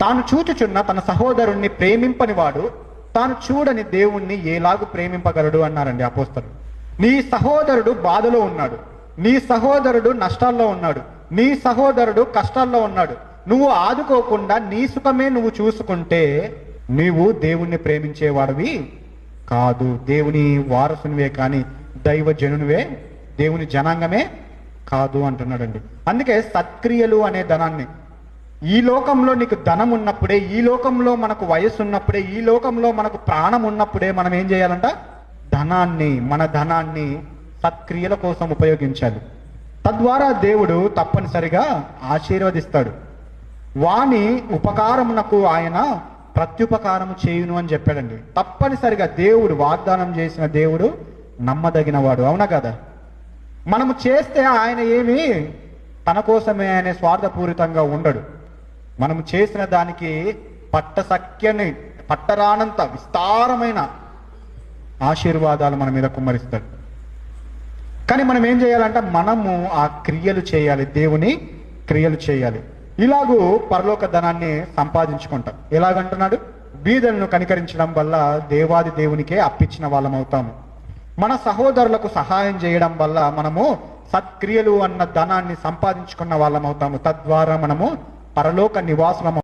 తాను చూచుచున్న తన సహోదరుణ్ణి ప్రేమింపని వాడు తాను చూడని దేవుణ్ణి ఏలాగు ప్రేమింపగలడు అన్నారండి అపోస్తలు. నీ సహోదరుడు బాధలో ఉన్నాడు. నీ సహోదరుడు నష్టాల్లో ఉన్నాడు. నీ సహోదరుడు కష్టాల్లో ఉన్నాడు. నువ్వు ఆదుకోకుండా నీ సుఖమే నువ్వు చూసుకుంటే నీవు దేవుణ్ణి ప్రేమించేవాడివి కాదు. దేవుని వారసునివే కానీ దైవ జనునివే దేవుని జనాంగమే కాదు అంటున్నాడండి. అందుకే సత్క్రియలు అనే ధనాన్ని ఈ లోకంలో నీకు ధనం ఉన్నప్పుడే ఈ లోకంలో మనకు వయస్సు ఉన్నప్పుడే ఈ లోకంలో మనకు ప్రాణం ఉన్నప్పుడే మనం ఏం చేయాలంట? ధనాన్ని మన ధనాన్ని సత్క్రియల కోసం ఉపయోగించాలి. తద్వారా దేవుడు తప్పనిసరిగా ఆశీర్వదిస్తాడు. వాని ఉపకారమునకు ఆయన ప్రత్యుపకారము చేయును అని చెప్పాడండి. తప్పనిసరిగా దేవుడు వాగ్దానం చేసిన దేవుడు నమ్మదగినవాడు. అవునా కదా? మనము చేస్తే ఆయన ఏమి తన కోసమే అనే స్వార్థపూరితంగా ఉండడు. మనం చేసిన దానికి పట్టసఖ్యని పట్టరానంత విస్తారమైన ఆశీర్వాదాలు మన మీద కుమ్మరిస్తాడు. కానీ మనం ఏం చేయాలంటే మనము ఆ క్రియలు చేయాలి. దేవుని క్రియలు చేయాలి. ఇలాగూ పరలోక ధనాన్ని సంపాదించుకుంటాం. ఎలాగంటున్నాడు? బీదలను కనికరించడం వల్ల దేవాది దేవునికే అప్పించిన వాళ్ళం అవుతాము. మన సహోదరులకు సహాయం చేయడం వల్ల మనము సత్క్రియలు అన్న ధనాన్ని సంపాదించుకున్న వాళ్ళం అవుతాము. తద్వారా మనము పరలోక నివాసులం